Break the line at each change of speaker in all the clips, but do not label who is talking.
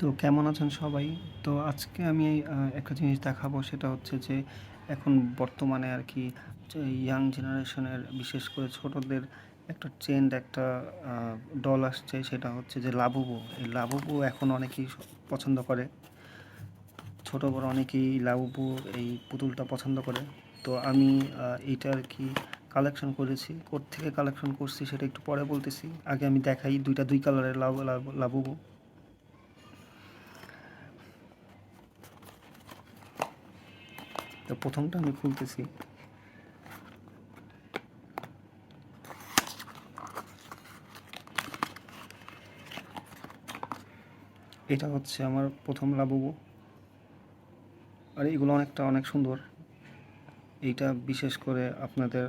তো কেমন আছেন সবাই? তো আজকে আমি একটা জিনিস দেখাবো, সেটা হচ্ছে যে এখন বর্তমানে আর কি ইয়াং জেনারেশনের বিশেষ করে ছোটদের একটা ট্রেন্ড একটা ডল আসছে, সেটা হচ্ছে যে লাবুবু এই লাবুবু এখন অনেকেই পছন্দ করে। ছোট বড় অনেকেই লাবুবু এই পুতুলটা পছন্দ করে। তো আমি এইটা আর কি কালেকশন করেছি। থেকে কালেকশন করছি সেটা একটু পরে বলতেছি। আগে আমি দেখাই দুইটা, দুই কালারের লাভ লাভ লাবুবু তো প্রথমটা আমি খুলতেছি। এটা হচ্ছে আমার প্রথম লাবুবু। আর এগুলো অনেকটা অনেক সুন্দর। এইটা বিশেষ করে আপনাদের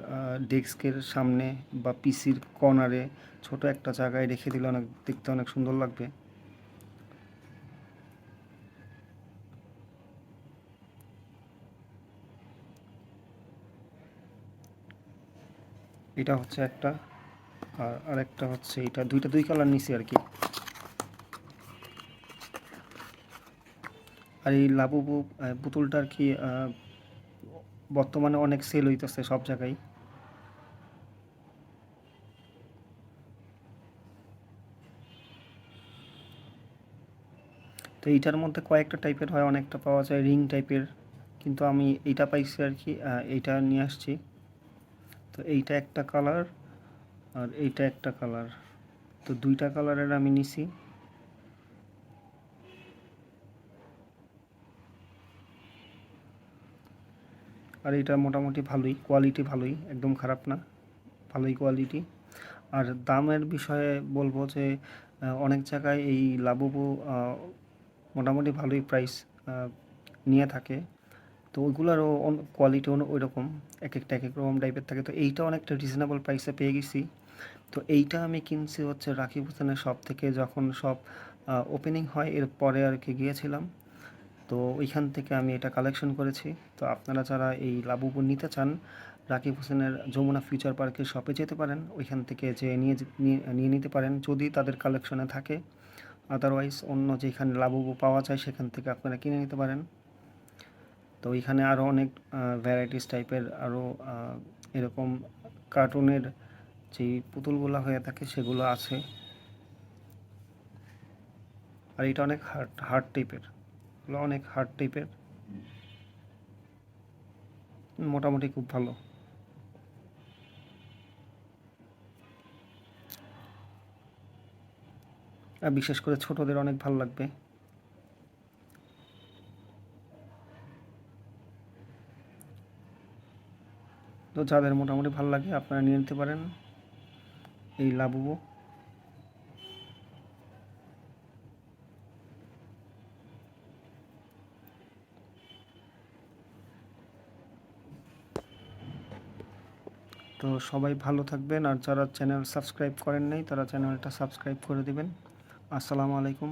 ডেস্কের সামনে বা পিসির কর্নারে ছোট একটা জায়গায় রেখে দিলে অনেক, দেখতে অনেক সুন্দর লাগবে। এটা হচ্ছে একটা আর আরেকটা হচ্ছে এটা। দুইটা দুই কালার নিছি আর কি। আর এই আহ, পুতুলটা আর কি বর্তমানে অনেক সেল হইতেছে সব জায়গায়। তো এইটার মধ্যে কয়েকটা টাইপের হয় অনেকটা পাওয়া যায় রিং টাইপের কিন্তু আমি এইটা পাইছি আর কি এইটা নিয়ে আসছি। তো এইটা একটা কালার আর এইটা একটা কালার তো দুইটা কালারের আমি নিছি। আর এটা মোটামুটি ভালোই কোয়ালিটি ভালোই একদম খারাপ না ভালোই কোয়ালিটি আর দামের বিষয়ে বলব যে অনেক জায়গায় এই আহ, মোটামুটি ভালোই প্রাইস নিয়ে থাকে। তো ওইগুলোরও কোয়ালিটি ওই রকম এক একটা এক এক রকম টাইপের থাকে। তো এইটা অনেকটা রিজনেবল প্রাইসে পেয়ে গেছি। তো এইটা আমি কিনছি হচ্ছে রাকিব হোসেনের শপ থেকে যখন সব ওপেনিং হয়, এর পরে আর কি গিয়েছিলাম। তো ওইখান থেকে আমি এটা কালেকশন করেছি। তো আপনারা যারা এই লাবুবু নিতে চান, রাকিব হোসেনের যমুনা ফিউচার পার্কের শপে যেতে পারেন। ওইখান থেকে যে নিয়ে নিয়ে নিতে পারেন, যদি তাদের কালেকশনে থাকে। আদারওয়াইজ অন্য যেখানে লাবুবু পাওয়া যায়, সেখান থেকে আপনারা কিনে নিতে পারেন। তো ওইখানে আরও অনেক ভ্যারাইটিস টাইপের আরও এরকম কার্টুনের যেই পুতুলগুলো হয়ে থাকে সেগুলো আছে। আর এটা অনেক হার্ড হার্ড টাইপের এগুলো অনেক হার্ড টাইপের মোটামুটি খুব ভালো। আর বিশেষ করে ছোটদের অনেক ভালো লাগবে। তো যাদের মোটামুটি ভালো লাগে আপনারা নিয়ে নিতে পারেন এই লাবুবু। তো সবাই ভালো থাকবেন আর যারা চ্যানেল সাবস্ক্রাইব করেন নাই তারা চ্যানেলটা সাবস্ক্রাইব করে দিবেন। আসসালামু আলাইকুম।